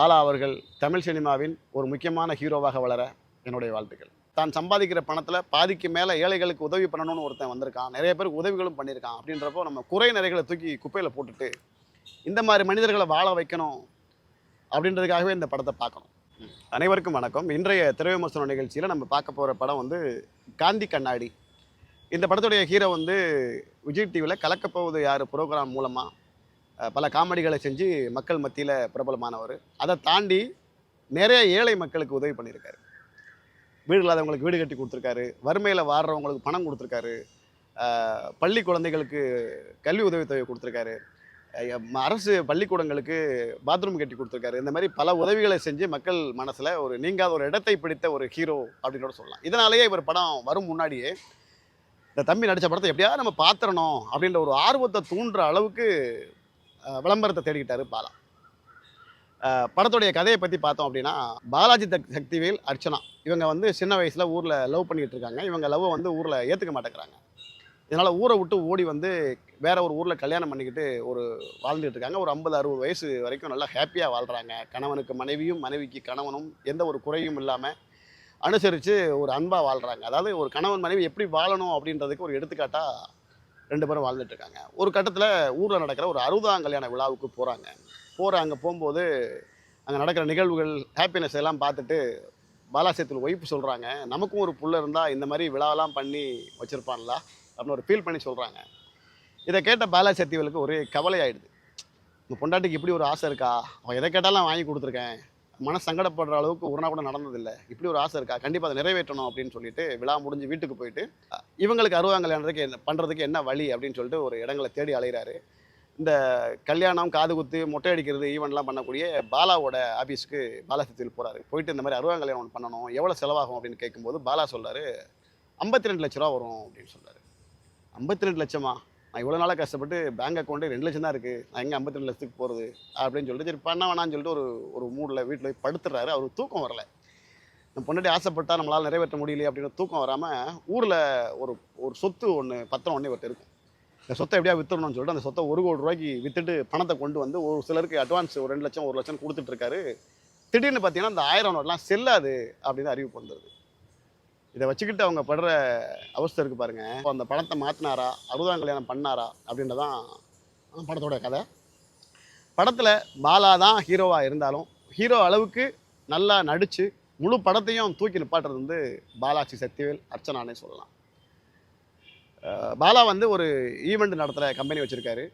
பாலா அவர்கள் தமிழ் சினிமாவின் ஒரு முக்கியமான ஹீரோவாக வளர என்னுடைய வாழ்த்துக்கள். தான் சம்பாதிக்கிற பணத்தில் பாதிக்கு மேலே ஏழைகளுக்கு உதவி பண்ணணும்னு ஒருத்தன் வந்திருக்கான். நிறைய பேருக்கு உதவிகளும் பண்ணியிருக்கான். அப்படின்றப்போ நம்ம குறை நிறைகளை தூக்கி குப்பையில் போட்டுட்டு இந்த மாதிரி மனிதர்களை வாழ வைக்கணும் அப்படின்றதுக்காகவே இந்த படத்தை பார்க்கணும். அனைவருக்கும் வணக்கம். இன்றைய திரை விமர்சன நிகழ்ச்சியில் நம்ம பார்க்க போகிற படம் வந்து காந்தி கண்ணாடி. இந்த படத்துடைய ஹீரோ வந்து விஜய் டிவியில் கலக்கப்போவது யார்? ப்ரோக்ராம் மூலமாக பல காமெடிகளை செஞ்சு மக்கள் மத்தியில் பிரபலமானவர். அதை தாண்டி நிறைய ஏழை மக்களுக்கு உதவி பண்ணியிருக்காரு. வீடு இல்லாதவங்களுக்கு வீடு கட்டி கொடுத்துருக்காரு. வறுமையில் வாடுறவங்களுக்கு பணம் கொடுத்துருக்காரு. பள்ளி குழந்தைகளுக்கு கல்வி உதவித்தொகை கொடுத்துருக்காரு. அரசு பள்ளிக்கூடங்களுக்கு பாத்ரூம் கட்டி கொடுத்துருக்காரு. இந்த மாதிரி பல உதவிகளை செஞ்சு மக்கள் மனசில் ஒரு நீங்காத ஒரு இடத்தை பிடித்த ஒரு ஹீரோ அப்படின்னு கூட சொல்லலாம். இதனாலேயே இவர் படம் வரும் முன்னாடியே இந்த தம்பி நடித்த படத்தை எப்படியாவது நம்ம பார்த்துடணும் அப்படின்ற ஒரு ஆர்வத்தை தூண்டுற அளவுக்கு விளம்பரத்தை தேடிக்கிட்டாரு பாலா. படத்துடைய கதையை பற்றி பார்த்தோம் அப்படின்னா பாலாஜி தக் சக்திவேல் அர்ச்சனா இவங்க வந்து சின்ன வயசில் ஊரில் லவ் பண்ணிகிட்டு இருக்காங்க. இவங்க லவ்வை வந்து ஊரில் ஏற்றுக்க மாட்டேங்கிறாங்க. இதனால் ஊரை விட்டு ஓடி வந்து வேற ஒரு ஊரில் கல்யாணம் பண்ணிக்கிட்டு ஒரு வாழ்ந்துட்டு இருக்காங்க. ஒரு ஐம்பது அறுபது வயசு வரைக்கும் நல்லா ஹாப்பியாக வாழ்கிறாங்க கணவனுக்கு மனைவியும் மனைவிக்கு கணவனும் எந்த ஒரு குறையும் இல்லாமல் அனுசரித்து ஒரு அன்பாக வாழ்கிறாங்க அதாவது ஒரு கணவன் மனைவி எப்படி வாழணும் அப்படின்றதுக்கு ஒரு எடுத்துக்காட்டாக ரெண்டு பேரும் வாழ்ந்துட்டு இருக்காங்க ஒரு கட்டத்தில் ஊரில் நடக்கிற ஒரு அறுபதாம் கல்யாண விழாவுக்கு போகிறாங்க போகிற அங்கே போகும்போது அங்கே நடக்கிற நிகழ்வுகள் ஹாப்பினஸ் எல்லாம் பார்த்துட்டு பாலாசயத்தில் ஒய்ஃப் சொல்கிறாங்க நமக்கும் ஒரு புள்ள இருந்தால் இந்த மாதிரி விழாவெல்லாம் பண்ணி வச்சுருப்பான்ல அப்படின்னு ஒரு ஃபீல் பண்ணி சொல்கிறாங்க இதை கேட்ட பாலாசக்திவலுக்கு ஒரே கவலை ஆயிடுது உங்கள் பொண்டாட்டிக்கு இப்படி ஒரு ஆசை இருக்கா? அவன் எதை கேட்டாலும் வாங்கி கொடுத்துருக்கேன். மன சங்கடப்படுற அளவுக்கு ஒரு நாள் கூட நடந்ததில்லை. இப்படி ஒரு ஆசை இருக்கா? கண்டிப்பாக அதை நிறைவேற்றணும் அப்படின்னு சொல்லிட்டு விழா முடிஞ்சு வீட்டுக்கு போயிட்டு இவங்களுக்கு அறுபதாம் கல்யாணத்துக்கு என்ன பண்ணுறதுக்கு என்ன வழி அப்படின்னு சொல்லிட்டு ஒரு இடங்களை தேடி அலைகிறாரு இந்த கல்யாணம் காது குத்து மொட்டை அடிக்கிறது ஈவெண்ட்லாம் பண்ணக்கூடிய பாலாவோட ஆஃபீஸ்க்கு பாலாசக்தியில் போகிறாரு போயிட்டு இந்த மாதிரி அறுபதாம் கல்யாணம் ஒன்று பண்ணணும் எவ்வளோ செலவாகும் அப்படின்னு கேட்கும்போது பாலா சொல்கிறாரு ஐம்பத்தி ரெண்டு லட்ச ரூபா வரும் அப்படின்னு சொல்கிறாரு ஐம்பத்தி ரெண்டு லட்சமா? நான் இவ்வளோ நாளாக கஷ்டப்பட்டு பேங்க் அக்கௌண்ட்டு ரெண்டு லட்சம் தான் இருக்குது நான் எங்கே ஐம்பத்தி ரெண்டு லட்சத்துக்கு போகிறது அப்படின்னு சொல்லிட்டு சரி பண்ண வேணாம்னு சொல்லிட்டு ஒரு ஒரு மூடில் வீட்டில் போய் படுத்துறாரு. அவருக்கு தூக்கம் வரல. நம்ம பொண்டாட்டி ஆசைப்பட்டா நம்மளால் நிறைவேற்ற முடியலையே அப்படின்னு தூக்கம் வராமல் ஊரில் ஒரு ஒரு சொத்து ஒன்று பத்திரம் ஒன்று ஒருத்தர் இருக்கும். இந்த சொத்தை எப்படியா வித்துடணும்னு சொல்லிட்டு அந்த சொத்தை ஒரு கோடி ரூபாய்க்கு வித்துட்டு பணத்தை கொண்டு வந்து ஒரு சிலருக்கு அட்வான்ஸ் ஒரு ரெண்டு லட்சம் ஒரு லட்சம் கொடுத்துட்டு இருக்காரு. திடீர்னு பார்த்தீங்கன்னா அந்த ஆயிரம் நோட்லாம் செல்லாது அப்படின்னு அறிவிப்பு வந்துடுது இதை வச்சுக்கிட்டு அவங்க படுற அவஸ்தை இருக்கு பாருங்க. இப்போ அந்த படத்தை மாற்றினாரா அறுபதாம் கல்யாணம் பண்ணாரா? அப்படின்றதான் படத்தோட கதை. படத்தில் பாலா தான் ஹீரோவாக இருந்தாலும் ஹீரோ அளவுக்கு நல்லா நடித்து முழு படத்தையும் தூக்கி நிப்பாட்டுறது வந்து பாலாஜி சக்திவேல் அர்ச்சனானே சொல்லலாம். பாலா வந்து ஒரு ஈவெண்ட் நடத்துகிற கம்பெனி வச்சுருக்காரு.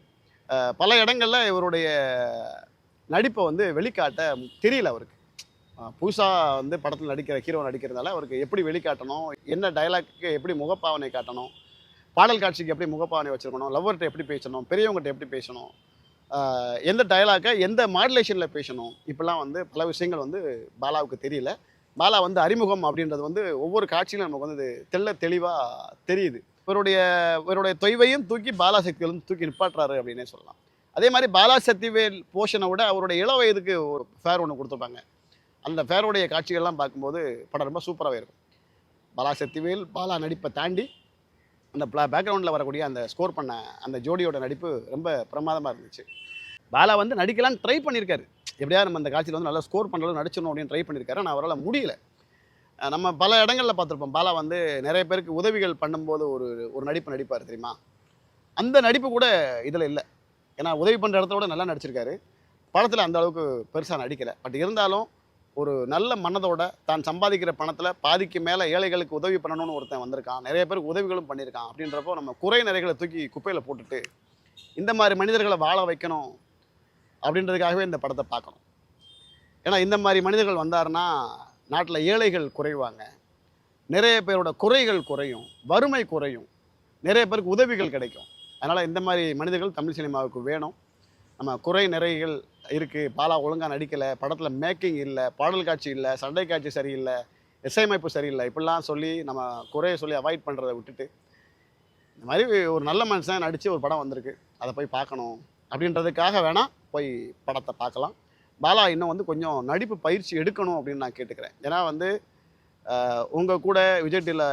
பல இடங்களில் இவருடைய நடிப்பை வந்து வெளிக்காட்ட தெரியல அவருக்கு. புதுசாக வந்து படத்தில் நடிக்கிற ஹீரோ நடிக்கிறதால அவருக்கு எப்படி வெளிக்காட்டணும் என்ன டைலாக்கு எப்படி முகப்பாவனை காட்டணும் பாடல் காட்சிக்கு எப்படி முகப்பாவனை வச்சுருக்கணும் லவ்வர்கிட்ட எப்படி பேசணும் பெரியவங்ககிட்ட எப்படி பேசணும் எந்த டைலாக்கை எந்த மாடுலேஷனில் பேசணும் இப்படிலாம் வந்து பல விஷயங்கள் வந்து பாலாவுக்கு தெரியல. பாலா வந்து அறிமுகம் அப்படின்றது வந்து ஒவ்வொரு காட்சியிலும் நமக்கு வந்து தெள்ள தெளிவாக தெரியுது. இவருடைய இவருடைய தொய்வையும் தூக்கி பாலா சக்திகளும் தூக்கி நிப்பாட்டுறாரு அப்படின்னே சொல்லலாம். அதே மாதிரி பாலா சக்திவேல் போஷனை விட அவருடைய இள வயதுக்கு ஒரு ஃபேர் ஒன்று கொடுத்துருப்பாங்க. அந்த ஃபேருடைய காட்சிகள்லாம் பார்க்கும்போது படம் ரொம்ப சூப்பராகவே இருக்கும். பாலா சக்திவேல் பாலா நடிப்பை தாண்டி அந்த பேக்ரவுண்டில் வரக்கூடிய அந்த ஸ்கோர் பண்ண அந்த ஜோடியோட நடிப்பு ரொம்ப பிரமாதமாக இருந்துச்சு. பாலா வந்து நடிக்கலான்னு ட்ரை பண்ணியிருக்காரு. எப்படியா நம்ம அந்த காட்சியில் வந்து நல்லா ஸ்கோர் பண்ணுறது நடிச்சிடணும் அப்படின்னு ட்ரை பண்ணியிருக்காரு. ஆனால் அவரால் முடியல. நம்ம பல இடங்களில் பார்த்துருப்போம். பாலா வந்து நிறைய பேருக்கு உதவிகள் பண்ணும்போது ஒரு ஒரு நடிப்பு நடிப்பார் தெரியுமா? அந்த நடிப்பு கூட இதில் இல்லை. ஏன்னா உதவி பண்ணுற இடத்த விட நல்லா நடிச்சிருக்காரு. படத்தில் அந்த அளவுக்கு பெருசாக நடிக்கலை. பட் இருந்தாலும் ஒரு நல்ல மனதோட தான் சம்பாதிக்கிற பணத்தில் பாதிக்கு மேலே ஏழைகளுக்கு உதவி பண்ணணும்னு ஒருத்தன் வந்திருக்கான். நிறைய பேருக்கு உதவிகளும் பண்ணியிருக்கான். அப்படின்றப்போ நம்ம குறை நிறைகளை தூக்கி குப்பையில் போட்டுட்டு இந்த மாதிரி மனிதர்களை வாழ வைக்கணும் அப்படின்றதுக்காகவே இந்த படத்தை பார்க்கணும். ஏன்னா இந்த மாதிரி மனிதர்கள் வந்தாருன்னா நாட்டில் ஏழைகள் குறைவாங்க. நிறைய பேரோட குறைகள் குறையும். வறுமை குறையும். நிறைய பேருக்கு உதவிகள் கிடைக்கும். அதனால் இந்த மாதிரி மனிதர்கள் தமிழ் சினிமாவுக்கு வேணும். நம்ம குறை நிறைகள் இருக்குது பாலா ஒழுங்காக நடிக்கலை. படத்தில் மேக்கிங் இல்லை. பாடல் காட்சி இல்லை. சண்டை காட்சி சரியில்லை. இசையமைப்பு சரியில்லை. இப்படிலாம் சொல்லி நம்ம குறையை சொல்லி அவாய்ட் பண்ணுறதை விட்டுட்டு இந்த மாதிரி ஒரு நல்ல மனுஷன் நடித்து ஒரு படம் வந்திருக்கு. அதை போய் பார்க்கணும். அப்படின்றதுக்காக வேணால் போய் படத்தை பார்க்கலாம். பாலா இன்னும் வந்து கொஞ்சம் நடிப்பு பயிற்சி எடுக்கணும் அப்படின்னு நான் கேட்டுக்கிறேன். ஏன்னா வந்து உங்கள் கூட விஜய் டிவியில்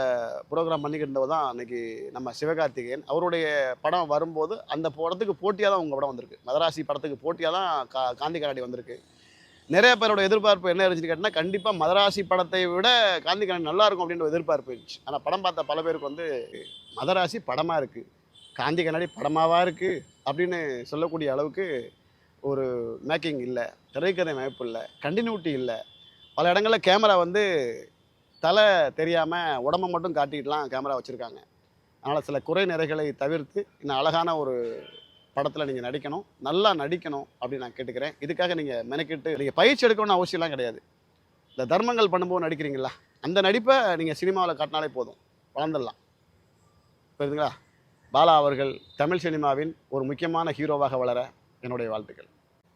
ப்ரோக்ராம் பண்ணிக்கிட்டு தான் அன்னைக்கு நம்ம சிவகார்த்திகேயன். அவருடைய படம் வரும்போது அந்த படத்துக்கு போட்டியாக தான் உங்கள் படம் வந்திருக்கு. மதராசி படத்துக்கு போட்டியாக தான் கா காந்தி கண்ணாடி வந்திருக்கு. நிறைய பேரோட எதிர்பார்ப்பு என்ன இருந்துச்சுன்னு கேட்டால் கண்டிப்பாக மதராசி படத்தை விட காந்தி கண்ணாடி நல்லா இருக்கும் அப்படின்ற எதிர்பார்ப்பு இருந்துச்சு. ஆனால் படம் பார்த்த பல பேருக்கு வந்து மதராசி படமாக இருக்குது காந்தி கண்ணாடி படமாகவாக இருக்குது அப்படின்னு சொல்லக்கூடிய அளவுக்கு ஒரு மேக்கிங் இல்லை திரைக்கதை அமைப்பு இல்லை கண்டினியூட்டி இல்லை. பல இடங்களில் கேமரா வந்து தலை தெரியாமல் உடம்பை மட்டும் காட்டிக்கிட்டுலாம் கேமரா வச்சுருக்காங்க. அதனால் சில குறை நிறைகளை தவிர்த்து இன்னும் அழகான ஒரு படத்தில் நீங்கள் நடிக்கணும். நல்லா நடிக்கணும் அப்படின்னு நான் கேட்டுக்கிறேன். இதுக்காக நீங்கள் மெனக்கிட்டு நீங்கள் பயிற்சி எடுக்கணும்னு அவசியம்லாம் கிடையாது. இந்த தர்மங்கள் பண்ணும்போது நடிக்கிறீங்களா? அந்த நடிப்பை நீங்கள் சினிமாவில் காட்டினாலே போதும். வளர்ந்துடலாம். புரியுதுங்களா? பாலா அவர்கள் தமிழ் சினிமாவின் ஒரு முக்கியமான ஹீரோவாக வளர என்னுடைய வாழ்த்துக்கள்.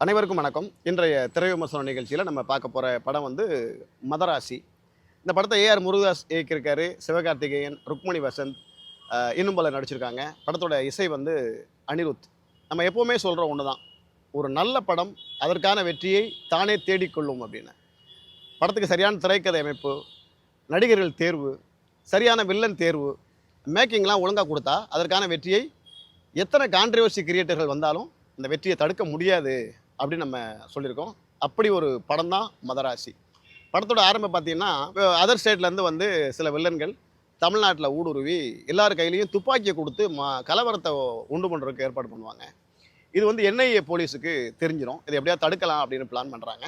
அனைவருக்கும் வணக்கம். இன்றைய திரை விமர்சன நிகழ்ச்சியில் நம்ம பார்க்க போகிற படம் வந்து மதராசி. இந்த படத்தை ஏஆர் முருகதாஸ் இயக்கியிருக்காரு சிவகார்த்திகேயன் ருக்மணி வசந்த் இன்னும் பல நடிச்சிருக்காங்க. படத்தோட இசை வந்து அனிருத். நம்ம எப்போவுமே சொல்கிற ஒன்று தான் ஒரு நல்ல படம் அதற்கான வெற்றியை தானே தேடிக்கொள்ளும் அப்படின்னு. படத்துக்கு சரியான திரைக்கதை அமைப்பு நடிகர்கள் தேர்வு சரியான வில்லன் தேர்வு மேக்கிங்லாம் ஒழுங்காக கொடுத்தா அதற்கான வெற்றியை எத்தனை கான்ட்ரவர்சி கிரியேட்டர்கள் வந்தாலும் அந்த வெற்றியை தடுக்க முடியாது அப்படின்னு நம்ம சொல்லியிருக்கோம். அப்படி ஒரு படம் தான் மதராசி. படத்தோட ஆரம்பம் பார்த்தீங்கன்னா அதர் ஸ்டேட்லேருந்து வந்து சில வில்லன்கள் தமிழ்நாட்டில் ஊடுருவி எல்லார் கையிலையும் துப்பாக்கியை கொடுத்து ம கலவரத்தை உண்டு பண்ணுறதுக்கு ஏற்பாடு பண்ணுவாங்க. இது வந்து என்ஐஏ போலீஸுக்கு தெரிஞ்சிடும் இதை எப்படியா தடுக்கலாம் அப்படின்னு பிளான் பண்ணுறாங்க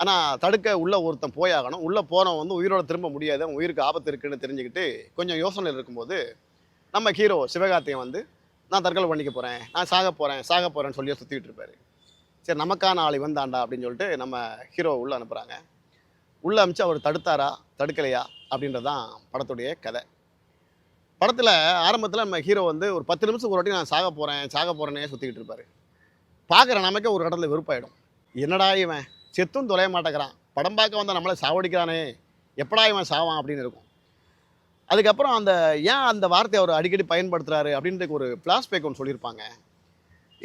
ஆனால் தடுக்க உள்ளே ஒருத்தன் போயாகணும். உள்ளே போனவன் வந்து உயிரோட திரும்ப முடியாது. அவன் உயிருக்கு ஆபத்து இருக்குன்னு தெரிஞ்சுக்கிட்டு கொஞ்சம் யோசனையில் இருக்கும்போது நம்ம ஹீரோ சிவகார்த்திகன் வந்து நான் தற்கொலை பண்ணிக்க போகிறேன் நான் சாக போகிறேன் சாக போகிறேன்னு சொல்லி சுற்றிட்டு இருப்பார். சரி நமக்கான ஆளி வந்தாண்டா அப்படின்னு சொல்லிட்டு நம்ம ஹீரோ உள்ளே அனுப்புகிறாங்க உள்ளே அனுப்பிச்சு அவர் தடுத்தாரா? தடுக்கலையா? அப்படின்றது தான் படத்துடைய கதை. படத்தில் ஆரம்பத்தில் நம்ம ஹீரோ வந்து ஒரு பத்து நிமிஷம் ஒரு வாட்டி நான் சாக போகிறேன் சாக போகிறேனே சுற்றிக்கிட்டு இருப்பார். பார்க்குற நமக்கே ஒரு இடத்துல வெறுப்பாயிடும். என்னடா இவன்? செத்தும் தொலைய மாட்டேங்கிறான். படம் பார்க்க வந்தால் நம்மளை சாவடிக்கிறானே. எப்படா இவன் சாவான் அப்படின்னு இருக்கும். அதுக்கப்புறம் அந்த ஏன் அந்த வார்த்தையை அவர் அடிக்கடி பயன்படுத்துகிறாரு அப்படின்றதுக்கு ஒரு ஃப்ளாஷ்பேக் ஒன்று சொல்லியிருப்பாங்க.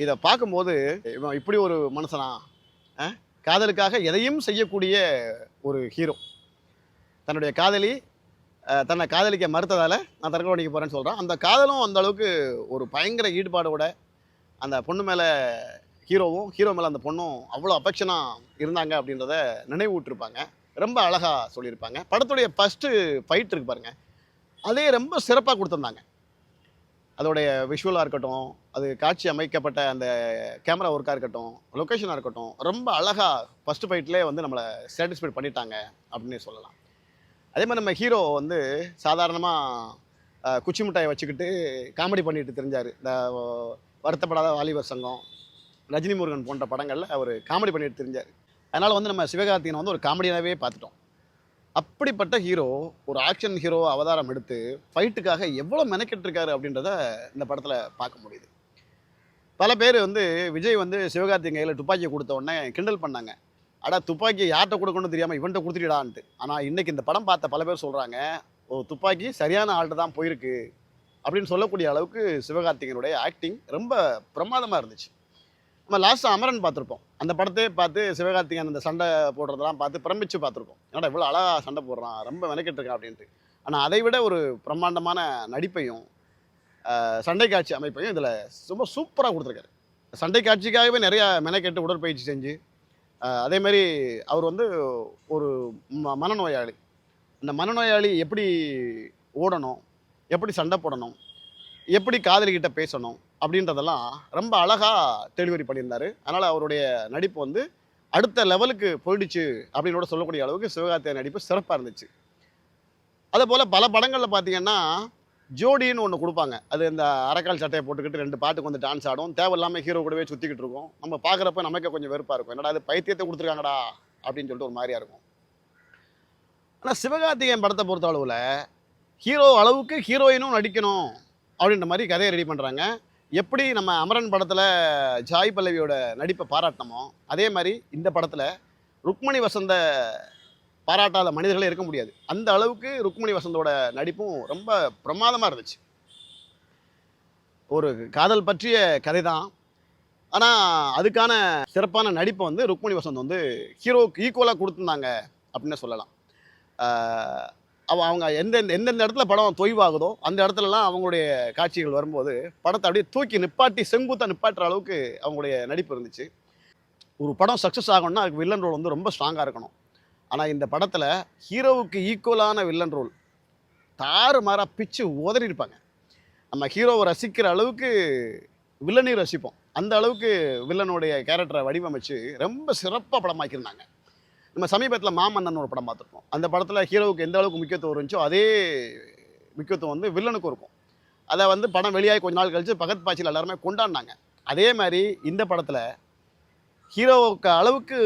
இதை பார்க்கும்போது இவன் இப்படி ஒரு மனுஷனா? காதலுக்காக எதையும் செய்யக்கூடிய ஒரு ஹீரோ தன்னுடைய காதலி தன்னை காதலிக்க மறுத்ததால் நான் தற்கொலை போகிறேன்னு சொல்கிறான் அந்த காதலும் அந்த அளவுக்கு ஒரு பயங்கர ஈடுபாடோட அந்த பொண்ணு மேலே ஹீரோவும் ஹீரோ மேலே அந்த பொண்ணும் அவ்வளோ அஃபெக்ஷனாக இருந்தாங்க அப்படின்றத நினைவூட்டிருப்பாங்க. ரொம்ப அழகாக சொல்லியிருப்பாங்க. படத்துடைய ஃபஸ்ட்டு ஃபைட் இருக்கு பாருங்க. அதே ரொம்ப சிறப்பாக கொடுத்துருந்தாங்க. அதோடைய விஷுவலாக இருக்கட்டும் அது காட்சி அமைக்கப்பட்ட அந்த கேமரா ஒர்க்காக இருக்கட்டும் லொக்கேஷனாக இருக்கட்டும் ரொம்ப அழகாக ஃபஸ்ட்டு ஃபைட்லேயே வந்து நம்மளை சாட்டிஸ்ஃபைட் பண்ணிட்டாங்க அப்படின்னு சொல்லலாம். அதே மாதிரி நம்ம ஹீரோ வந்து சாதாரணமாக குச்சி மிட்டாயை வச்சுக்கிட்டு காமெடி பண்ணிட்டு தெரிஞ்சார். இந்த வருத்தப்படாத வாலிபர் சங்கம் ரஜினி முருகன் போன்ற படங்களில் அவர் காமெடி பண்ணிட்டு தெரிஞ்சார். அதனால் வந்து நம்ம சிவகார்த்திகனை வந்து ஒரு காமெடியாகவே பார்த்துட்டோம். அப்படிப்பட்ட ஹீரோ ஒரு ஆக்ஷன் ஹீரோ அவதாரம் எடுத்து ஃபைட்டுக்காக எவ்வளோ மெனக்கெட்டிருக்காரு அப்படின்றத இந்த படத்தில் பார்க்க முடியுது. பல பேர் வந்து விஜய் வந்து சிவகார்த்திகன் கையில் துப்பாக்கியை கொடுத்த உடனே கிண்டல் பண்ணாங்க. அடா துப்பாக்கி யார்கிட்ட கொடுக்கணும்னு தெரியாமல் இவன்கிட்ட கொடுத்துட்டான்ட்டு ஆனால் இன்றைக்கி இந்த படம் பார்த்த பல பேர் சொல்கிறாங்க ஓ துப்பாக்கி சரியான ஆள்கிட்ட தான் போயிருக்கு. அப்படின்னு சொல்லக்கூடிய அளவுக்கு சிவகார்த்திகனுடைய ஆக்டிங் ரொம்ப பிரமாதமாக இருந்துச்சு. நம்ம லாஸ்ட்டாக அமரன் பார்த்துருப்போம். அந்த படத்தையே பார்த்து சிவகார்த்திகேயன் அந்த சண்டை போடுறதெல்லாம் பார்த்து பிரமிச்சு பார்த்துருப்போம். ஏன்னா இவ்வளோ அழகாக சண்டை போடுறான் ரொம்ப மெனக்கெட்டு இருக்கான் அப்படின்ட்டு. ஆனால் அதை விட ஒரு பிரம்மாண்டமான நடிப்பையும் சண்டை காட்சி அமைப்பையும் இதில் ரொம்ப சூப்பராக கொடுத்துருக்காரு. சண்டை காட்சிக்காகவே நிறையா மெனக்கெட்டு உடற்பயிற்சி செஞ்சு அதே மாதிரி அவர் வந்து ஒரு ம மனநோயாளி. அந்த மனநோயாளி எப்படி ஓடணும் எப்படி சண்டை போடணும் எப்படி காதலிக்கிட்ட பேசணும் அப்படின்றதெல்லாம் ரொம்ப அழகாக டெலிவரி பண்ணியிருந்தார். அதனால் அவருடைய நடிப்பு வந்து அடுத்த லெவலுக்கு போயிடுச்சு அப்படின்னு கூட சொல்லக்கூடிய அளவுக்கு சிவகார்த்திகேயன் நடிப்பு சிறப்பாக இருந்துச்சு. அதே போல் பல படங்களில் பார்த்தீங்கன்னா ஜோடின்னு ஒன்று கொடுப்பாங்க. அது இந்த அரைக்கால் சட்டையை போட்டுக்கிட்டு ரெண்டு பாட்டுக்கு வந்து டான்ஸ் ஆடும். தேவையில்லாமல் ஹீரோ கூடவே சுற்றிக்கிட்டு இருக்கும். நம்ம பார்க்குறப்ப நமக்கே கொஞ்சம் வெறுப்பாக இருக்கும். என்னடா அது பைத்தியத்தை கொடுத்துருக்காங்கடா அப்படின்னு சொல்லிட்டு ஒரு மாதிரியாக இருக்கும். ஆனால் சிவகார்த்திகேயன் படத்தை பொறுத்த அளவில் ஹீரோ அளவுக்கு ஹீரோயினும் நடிக்கணும் அப்படின்ற மாதிரி கதையை ரெடி பண்ணுறாங்க எப்படி நம்ம அமரன் படத்தில் ஜாய் பல்லவியோட நடிப்பை பாராட்டினமோ அதே மாதிரி இந்த படத்தில் ருக்மணி வசந்த பாராட்டாத மனிதர்களே இருக்க முடியாது. அந்த அளவுக்கு ருக்மணி வசந்தோட நடிப்பும் ரொம்ப பிரமாதமாக இருந்துச்சு. ஒரு காதல் பற்றிய கதை தான் ஆனால் அதுக்கான சிறப்பான நடிப்பை வந்து ருக்மணி வசந்த் வந்து ஹீரோவுக்கு ஈக்குவலாக கொடுத்துருந்தாங்க அப்படின்னு சொல்லலாம். அவ அவங்க எந்தெந்த எந்தெந்த இடத்துல படம் தொய்வாகுதோ அந்த இடத்துலலாம் அவங்களுடைய காட்சிகள் வரும்போது படத்தை அப்படியே தூக்கி நிப்பாட்டி செங்குத்தாக நிப்பாட்டுற அளவுக்கு அவங்களுடைய நடிப்பு இருந்துச்சு. ஒரு படம் சக்ஸஸ் ஆகணும்னா அதுக்கு வில்லன் ரோல் வந்து ரொம்ப ஸ்ட்ராங்காக இருக்கணும். ஆனால் இந்த படத்தில் ஹீரோவுக்கு ஈக்குவலான வில்லன் ரோல் தாறு மாறாக பிச்சு உதறியிருப்பாங்க நம்ம ஹீரோவை ரசிக்கிற அளவுக்கு வில்லனையும் ரசிப்போம். அந்த அளவுக்கு வில்லனுடைய கேரக்டரை வடிவமைச்சு ரொம்ப சிறப்பாக படமாக்கியிருந்தாங்க. நம்ம சமீபத்தில் மாமன்னன் ஒரு படம் பார்த்துருக்கோம் அந்த படத்தில் ஹீரோவுக்கு எந்த அளவுக்கு முக்கியத்துவம் இருந்துச்சோ அதே முக்கியத்துவம் வந்து வில்லனுக்கும் இருக்கும். அதை வந்து படம் வெளியாகி கொஞ்ச நாள் கழித்து பகத் பாய்ச்சியில் எல்லாருமே கொண்டாடினாங்க. அதே மாதிரி இந்த படத்தில் ஹீரோவுக்கு அளவுக்கு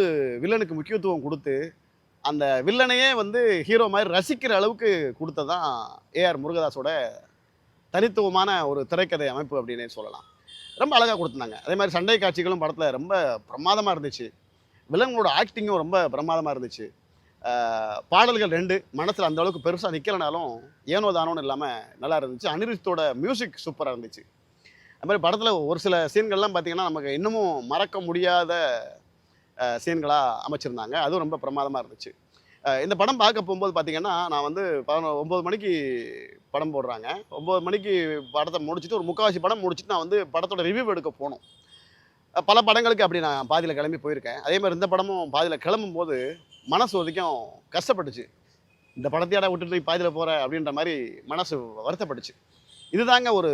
வில்லனுக்கு முக்கியத்துவம் கொடுத்து அந்த வில்லனையே வந்து ஹீரோ மாதிரி ரசிக்கிற அளவுக்கு கொடுத்ததான் ஏஆர் முருகதாஸோட தனித்துவமான ஒரு திரைக்கதை அமைப்பு அப்படின்னே சொல்லலாம். ரொம்ப அழகாக கொடுத்துருந்தாங்க. அதே மாதிரி சண்டை காட்சிகளும் படத்தில் ரொம்ப பிரமாதமாக இருந்துச்சு. வில்லங்களோட ஆக்டிங்கும் ரொம்ப பிரமாதமாக இருந்துச்சு. பாடல்கள் ரெண்டு. மனசில் அந்த அளவுக்கு பெருசாக நிற்கலனாலும் ஏனோ தானோன்னு இல்லாமல் நல்லா இருந்துச்சு. அனிருத்தோட மியூசிக் சூப்பராக இருந்துச்சு. அது மாதிரி படத்தில் ஒரு சில சீன்கள்லாம் பார்த்திங்கன்னா நமக்கு இன்னமும் மறக்க முடியாத சீன்களாக அமைச்சிருந்தாங்க. அதுவும் ரொம்ப பிரமாதமாக இருந்துச்சு. இந்த படம் பார்க்க போகும்போது பார்த்திங்கன்னா நான் வந்து பதினொ ஒம்பது மணிக்கு படம் போடுறாங்க. ஒம்பது மணிக்கு படத்தை முடிச்சுட்டு ஒரு முக்கால்வாசி படம் முடிச்சுட்டு நான் வந்து படத்தோட ரிவ்யூ எடுக்க போனோம். பல படங்களுக்கு அப்படி நான் பாதியில் கிளம்பி போயிருக்கேன். அதே மாதிரி இந்த படமும் பாதியில் கிளம்பும் போது மனசு வரைக்கும் கஷ்டப்பட்டுச்சு. இந்த படத்தையாட விட்டுட்டு பாதியில் போகிற அப்படின்ற மாதிரி மனசு வருத்தப்பட்டுச்சு. இதுதாங்க ஒரு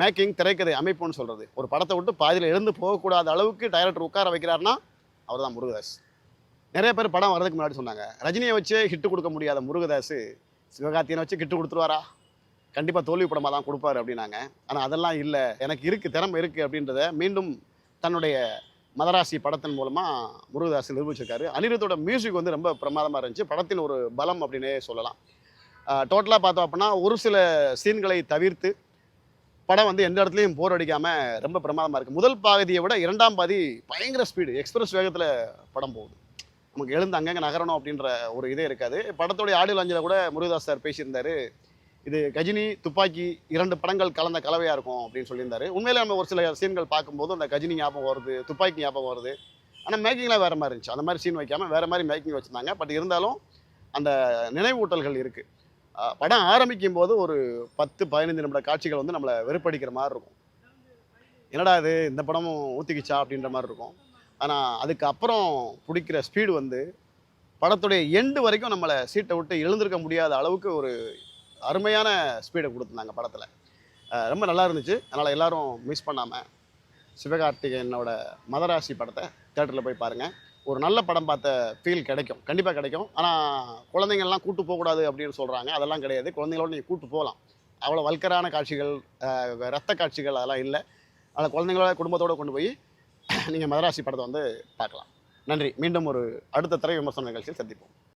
மேக்கிங் திரைக்கதை அமைப்புன்னு சொல்கிறது ஒரு படத்தை விட்டு பாதியில் எழுந்து போகக்கூடாத அளவுக்கு டைரக்டர் உட்கார வைக்கிறாருன்னா அவர் தான் முருகதாஸ். நிறைய பேர் படம் வர்றதுக்கு முன்னாடி சொன்னாங்க ரஜினியை வச்சே ஹிட்டு கொடுக்க முடியாத முருகதாஸ் சிவகார்த்தியனை வச்சு ஹிட்டு கொடுத்துருவாரா? கண்டிப்பாக தோல்வி படமாக தான் கொடுப்பாரு அப்படின்னாங்க. ஆனால் அதெல்லாம் இல்லை. எனக்கு இருக்குது திறமை இருக்குது அப்படின்றத மீண்டும் தன்னுடைய மதராசி படத்தின் மூலமாக முருகதாஸ் நிரூபிச்சிருக்காரு. அனிருத்தோட மியூசிக் வந்து ரொம்ப பிரமாதமாக இருந்துச்சு. படத்தின் ஒரு பலம் அப்படின்னே சொல்லலாம். டோட்டலாக பார்த்தோம் அப்படின்னா ஒரு சில சீன்களை தவிர்த்து படம் வந்து எந்த இடத்துலையும் போர் அடிக்காமல் ரொம்ப பிரமாதமாக இருக்குது முதல் பாதியை விட இரண்டாம் பாதி பயங்கர ஸ்பீடு எக்ஸ்பிரஸ் வேகத்தில் படம் போகுது. நமக்கு எழுந்து அங்கங்கே நகரணும் அப்படின்ற ஒரு இதே இருக்காது. படத்தோடைய ஆடியோ லாஞ்சில் கூட முருகதாஸ் சார் பேசியிருந்தார். இது கஜினி துப்பாக்கி இரண்டு படங்கள் கலந்த கலவையாக இருக்கும் அப்படின்னு சொல்லியிருந்தாரு. உண்மையிலே நம்ம ஒரு சில சீன்கள் பார்க்கும்போது அந்த கஜினி ஞாபகம் வருது துப்பாக்கி ஞாபகம் வருது. ஆனால் மேக்கிங்லாம் வேறு மாதிரி இருந்துச்சு. அந்த மாதிரி சீன் வைக்காமல் வேறு மாதிரி மேக்கிங் வச்சுருந்தாங்க. பட் இருந்தாலும் அந்த நினைவூட்டல்கள் இருக்குது படம் ஆரம்பிக்கும் போது ஒரு பத்து பதினைந்து நிமிட காட்சிகள் வந்து நம்மளை வெறுப்படிக்கிற மாதிரி இருக்கும். என்னடா இது இந்த படமும் ஊற்றிக்கிச்சா அப்படின்ற மாதிரி இருக்கும். ஆனால் அதுக்கப்புறம் பிடிக்கிற ஸ்பீடு வந்து படத்துடைய எண்டு வரைக்கும் நம்மளை சீட்டை விட்டு எழுந்திருக்க முடியாத அளவுக்கு ஒரு அருமையான ஸ்பீடை கொடுத்துருந்தாங்க படத்தில். ரொம்ப நல்லா இருந்துச்சு. அதனால் எல்லோரும் மிஸ் பண்ணாமல் சிவகார்த்திகேயனோட மதராசி படத்தை தேட்டரில் போய் பாருங்கள் ஒரு நல்ல படம் பார்த்த ஃபீல் கிடைக்கும். கண்டிப்பாக கிடைக்கும். ஆனால் குழந்தைங்கள்லாம் கூட்டு போகக்கூடாது அப்படின்னு சொல்கிறாங்க அதெல்லாம் கிடையாது. குழந்தைங்களோட நீங்கள் கூட்டு போகலாம். அவ்வளோ வல்கரான காட்சிகள் ரத்த காட்சிகள் அதெல்லாம் இல்லை. அதனால் குழந்தைங்களோட குடும்பத்தோடு கொண்டு போய் நீங்கள் மதராசி படத்தை வந்து பார்க்கலாம். நன்றி. மீண்டும் ஒரு அடுத்த திரை விமர்சன நிகழ்ச்சியில் சந்திப்போம்.